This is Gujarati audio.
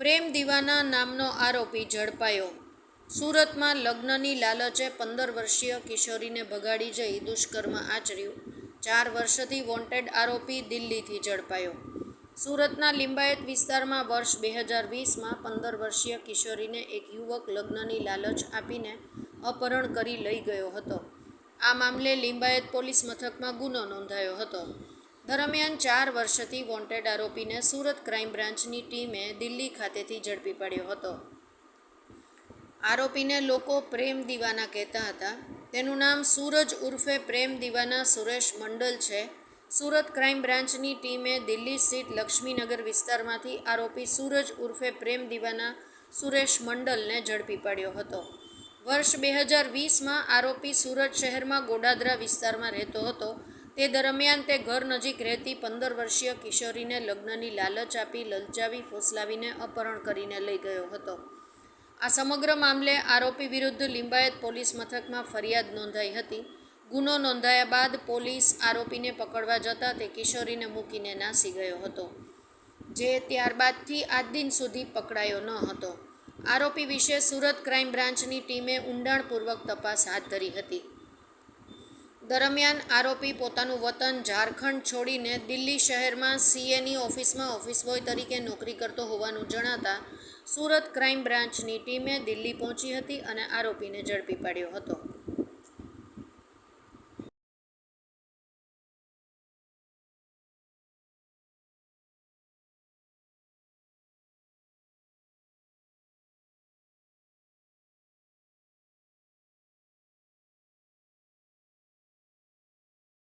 પ્રેમ દીવાના નામનો આરોપી ઝડપાયો. સુરતમાં લગ્નની લાલચે પંદર વર્ષીય કિશોરીને ભગાડી જઈ દુષ્કર્મ આચર્યું. ચાર વર્ષથી વોન્ટેડ આરોપી દિલ્હીથી ઝડપાયો. સુરતના લિંબાયત વિસ્તારમાં વર્ષ બે હજાર વીસમાં પંદર વર્ષીય કિશોરીને એક યુવક લગ્નની લાલચ આપીને અપહરણ કરી લઈ ગયો હતો. આ મામલે લિંબાયત પોલીસ મથકમાં ગુનો નોંધાયો હતો. દરમિયાન ચાર વર્ષથી વોન્ટેડ આરોપીને સુરત ક્રાઇમ બ્રાન્ચની ટીમે દિલ્હી ખાતેથી ઝડપી પાડ્યો હતો. આરોપીને લોકો પ્રેમ દીવાના કહેતા હતા. તેનું નામ સૂરજ ઉર્ફે પ્રેમ દીવાના સુરેશ મંડલ છે. સુરત ક્રાઇમ બ્રાન્ચની ટીમે દિલ્હી સ્થિત લક્ષ્મીનગર વિસ્તારમાંથી આરોપી સૂરજ ઉર્ફે પ્રેમ દીવાના સુરેશ મંડલને ઝડપી પાડ્યો હતો. વર્ષ બે હજાર વીસમાં આરોપી સુરત શહેરમાં ગોડાદરા વિસ્તારમાં રહેતો હતો. તે દરમિયાન તે ઘર નજીક રહેતી પંદર વર્ષીય કિશોરીને લગ્નની લાલચ આપી, લલચાવી, ફોસલાવીને અપહરણ કરીને લઈ ગયો હતો. આ સમગ્ર મામલે આરોપી વિરુદ્ધ લિંબાયત પોલીસ મથકમાં ફરિયાદ નોંધાઈ હતી. ગુનો નોંધાયા બાદ પોલીસ આરોપીને પકડવા જતાં તે કિશોરીને મૂકીને નાસી ગયો હતો, જે ત્યારબાદથી આજ દિન સુધી પકડાયો ન હતો. આરોપી વિશે સુરત ક્રાઇમ બ્રાન્ચની ટીમે ઊંડાણપૂર્વક તપાસ હાથ ધરી હતી. દરમિયાન આરોપી પોતાનું વતન ઝારખંડ છોડીને દિલ્હી શહેરમાં સીએની ઓફિસમાં ઓફિસ બોય તરીકે નોકરી કરતો હોવાનું જણાતા સુરત ક્રાઇમ બ્રાન્ચની ટીમે દિલ્હી પહોંચી હતી અને આરોપીને ઝડપી પાડ્યો હતો.